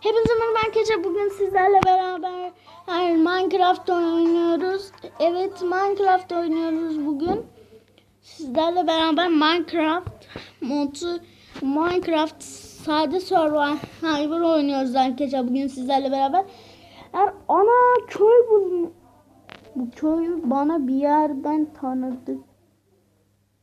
Hepinize merhaba arkadaşlar. Bugün sizlerle beraber Minecraft oynuyoruz. Evet Minecraft oynuyoruz bugün. Sizlerle beraber Minecraft modu Minecraft sade Survivor oynuyoruz arkadaşlar. Bugün sizlerle beraber. Er, ana köy bu. Bu köy bana bir yerden tanıdık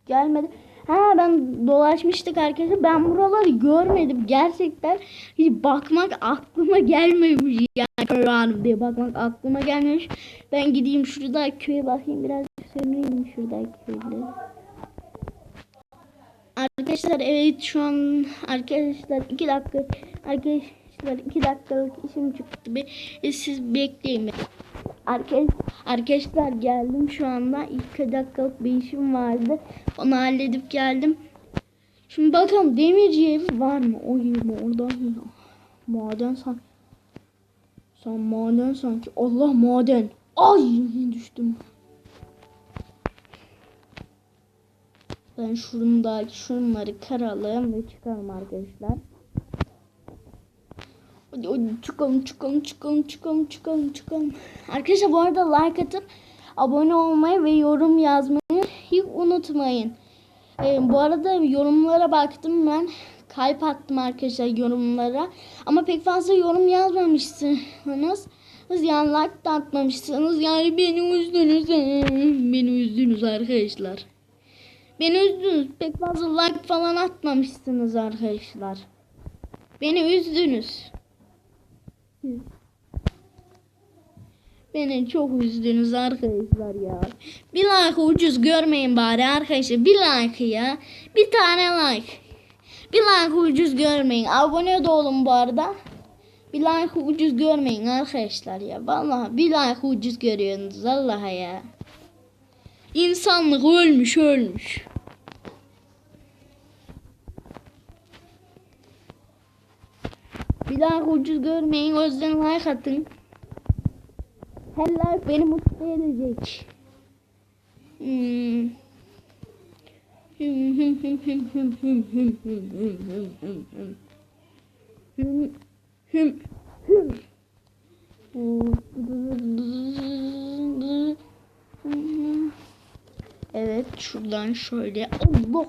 gelmedi. Ha ben dolaşmıştık arkadaşlar. Ben buraları görmedim. Gerçekten hiç bakmak aklıma gelmemiş yani köy mı diye bakmak aklıma gelmemiş. Ben gideyim şurada köye bakayım biraz sömüreyim şuradaki köyleri. Arkadaşlar evet şu an arkadaşlar iki dakika arkadaşlar iki dakikalık işim çıktı. Bir, siz bekleyin. Arkadaş, arkadaşlar geldim şu anda. İlk dakikalık bir işim vardı. Onu halledip geldim. Şimdi bakalım demirci evi var mı? O mi orada mı? Maden sanki. Sen maden sanki. Allah maden. Ay düştüm. Ben şurundaki şunları karalım ve çıkalım arkadaşlar. Hadi, çıkalım çıkalım çıkalım çıkalım çıkalım çıkalım. Arkadaşlar bu arada like atıp abone olmayı ve yorum yazmayı hiç unutmayın. Ee, bu arada yorumlara baktım ben. Kalp attım arkadaşlar yorumlara. Ama pek fazla yorum yazmamışsınız. Yani like da atmamışsınız. Yani beni üzdünüz. Beni üzdünüz arkadaşlar. Beni üzdünüz. Pek fazla like falan atmamışsınız arkadaşlar. Beni üzdünüz. Beni çok üzdünüz arkadaşlar ya. Bir like ucuz görmeyin bari arkadaşlar. Bir like ya. Bir tane like. Bir like ucuz görmeyin. Abone de olun bu arada. Bir like ucuz görmeyin arkadaşlar ya. Vallahi bir like ucuz görüyorsunuz. Allah'a ya. İnsanlık ölmüş ölmüş. Bir daha ucuz görmeyin. O yüzden like atın. Her like beni mutlu edecek. Hmm. hüm hüm hüm Evet şuradan şöyle Allah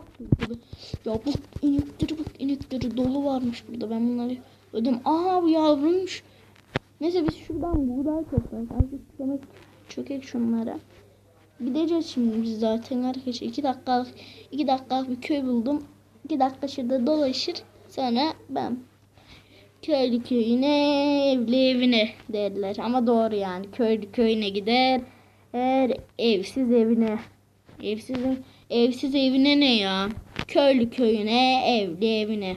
ya bu inekleri bu inekleri dolu varmış burada ben bunları ödüm aha bu yavruymuş. Neyse biz şuradan buğday toplarız azıcık demek çökek şunlara. Gideceğiz şimdi biz zaten arkadaşlar. İki dakikalık iki dakikalık bir köy buldum. İki dakika şurada dolaşır. Sonra ben köylü köyüne evli evine derler. Ama doğru yani köylü köyüne gider. Her evsiz evine. Evsiz, evsiz evine ne ya? Köylü köyüne, evli evine.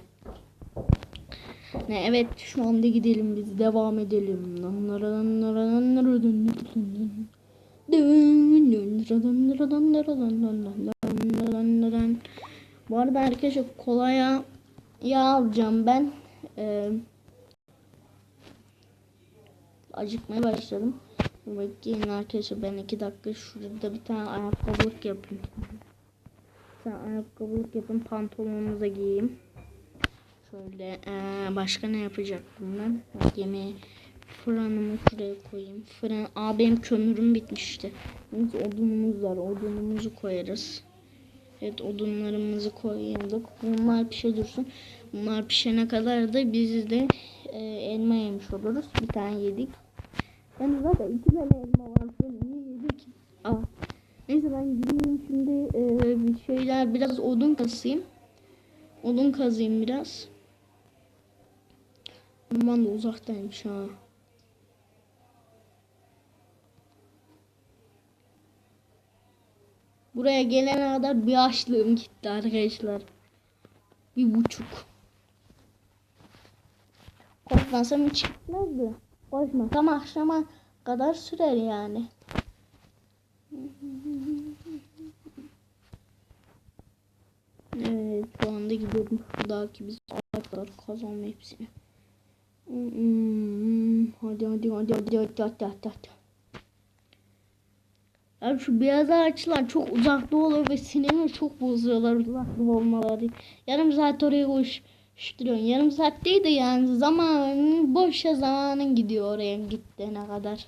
Ne evet şu anda gidelim biz devam edelim. Bu arada arkadaşlar kolaya yağ alacağım ben. Ee, acıkmaya başladım. Bekleyin arkadaşlar ben iki dakika şurada bir tane ayakkabılık yapayım. Bir tane ayakkabılık yapın pantolonumu da giyeyim. Şöyle ee, başka ne yapacaktım ben? Yemeği fırınımı şuraya koyayım. Fırın, aa benim kömürüm bitmişti. Neyse odunumuz var odunumuzu koyarız. Evet odunlarımızı koyduk. Bunlar pişe dursun. Bunlar pişene kadar da biz de e, elma yemiş oluruz. Bir tane yedik. Yani zaten iki tane elma var. Niye yedik? Aa. Neyse ben gideyim şimdi e, bir şeyler biraz odun kasayım. Odun kazayım biraz. Aman da uzaktaymış ha. Buraya gelene kadar bir açlığım gitti arkadaşlar. Bir buçuk. Korkmasam hiç gitmezdi. Koşmasam akşama kadar sürer yani. Evet şu anda gidiyorum şuradaki biz ağaçlar kazanma hepsini. Hadi hadi hadi hadi hadi hadi hadi hadi. Abi şu beyaz ağaçlar çok uzakta oluyor ve sinirimi çok bozuyorlar uzakta olmaları. Yarım saat oraya koşturuyorsun. Yarım saat değil de yani zamanın boşa zamanın gidiyor oraya gittiğine kadar.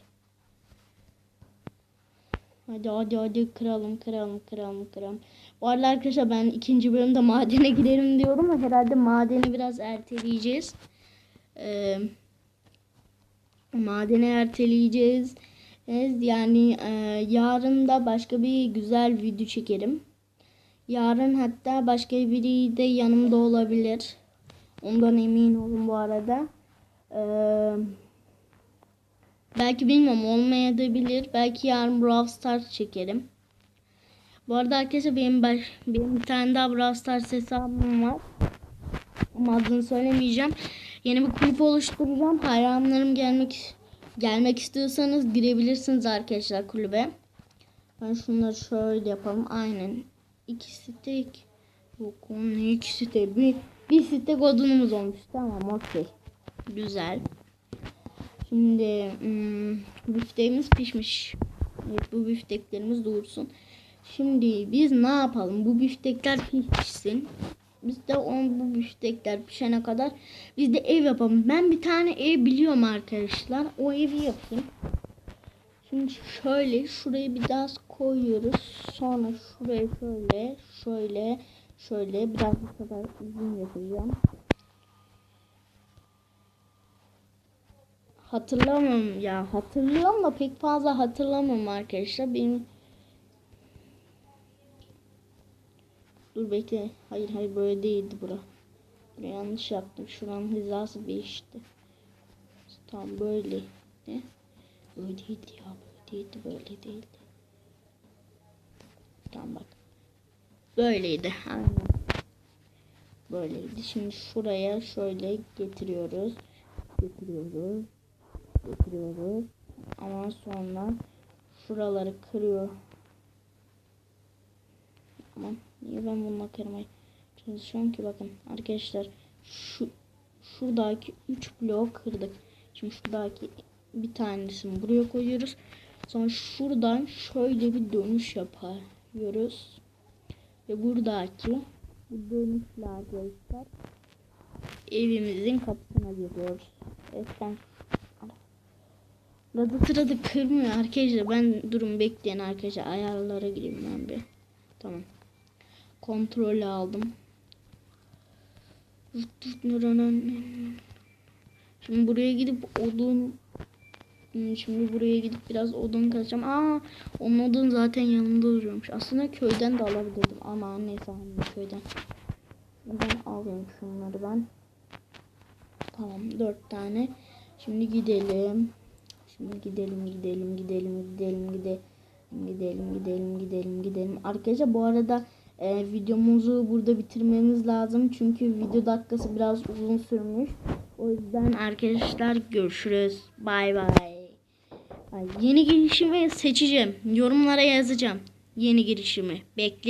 Hadi hadi hadi kıralım kıralım kıralım kıralım. Bu arada arkadaşlar ben ikinci bölümde madene giderim diyorum ama herhalde madeni biraz erteleyeceğiz. Ee, madeni erteleyeceğiz. Yani e, yarın da başka bir güzel video çekerim. Yarın hatta başka biri de yanımda olabilir. Ondan emin olun bu arada. Ee, belki bilmiyorum olmayabilir. Belki yarın Brawl Stars çekerim. Bu arada arkadaşlar benim, benim bir tane daha Brawl Stars hesabım var. Ama adını söylemeyeceğim. Yeni bir kulüp oluşturacağım. Hayranlarım gelmek gelmek istiyorsanız girebilirsiniz arkadaşlar kulübe. Ben şunları şöyle yapalım. Aynen. İki stek. Yok onun ne iki stek. Bir, bir stek odunumuz olmuş. Tamam okey. Güzel. Şimdi hmm, bifteğimiz pişmiş. Evet bu bifteklerimiz doğursun. Şimdi biz ne yapalım? Bu biftekler pişsin. Biz de on bu biftekler pişene kadar biz de ev yapalım. Ben bir tane ev biliyorum arkadaşlar. O evi yapayım. Şimdi şöyle şurayı bir daha koyuyoruz. Sonra şuraya şöyle şöyle şöyle biraz bu kadar uzun yapacağım. Hatırlamıyorum ya hatırlıyorum da pek fazla hatırlamam arkadaşlar. Benim Dur bekle. Hayır hayır böyle değildi bura. Yanlış yaptım. Şuranın hizası değişti. Tam böyle. Ne? Böyle değildi ya. Böyle değildi. Böyle değildi. Tamam bak. Böyleydi. Aynen. Böyleydi. Şimdi şuraya şöyle getiriyoruz. Getiriyoruz. Getiriyoruz. Ama sonra şuraları kırıyor. Aman niye ben bununla kırmaya çalışıyorum ki bakın arkadaşlar şu şuradaki 3 bloğu kırdık. Şimdi şuradaki bir tanesini buraya koyuyoruz. Sonra şuradan şöyle bir dönüş yapıyoruz. Ve buradaki bu dönüşle arkadaşlar evimizin kapısına giriyoruz. Evet ben Arada sırada kırmıyor arkadaşlar. Ben durum bekleyen arkadaşlar ayarlara gireyim ben bir. Tamam. Kontrol aldım. Şimdi buraya gidip odun Şimdi buraya gidip biraz odun kazacağım. Aa, onun odun zaten yanımda duruyormuş. Aslında köyden de alabilirdim ama neyse hani köyden. Ben alayım şunları ben. Tamam dört tane. Şimdi gidelim. Şimdi gidelim gidelim gidelim gidelim gidelim gidelim gidelim gidelim gidelim. Arkadaşlar bu arada e, videomuzu burada bitirmemiz lazım. Çünkü video dakikası biraz uzun sürmüş. O yüzden arkadaşlar görüşürüz. Bay bay. Ay, Yeni girişimi seçeceğim. Yorumlara yazacağım. Yeni girişimi. Bekleyin.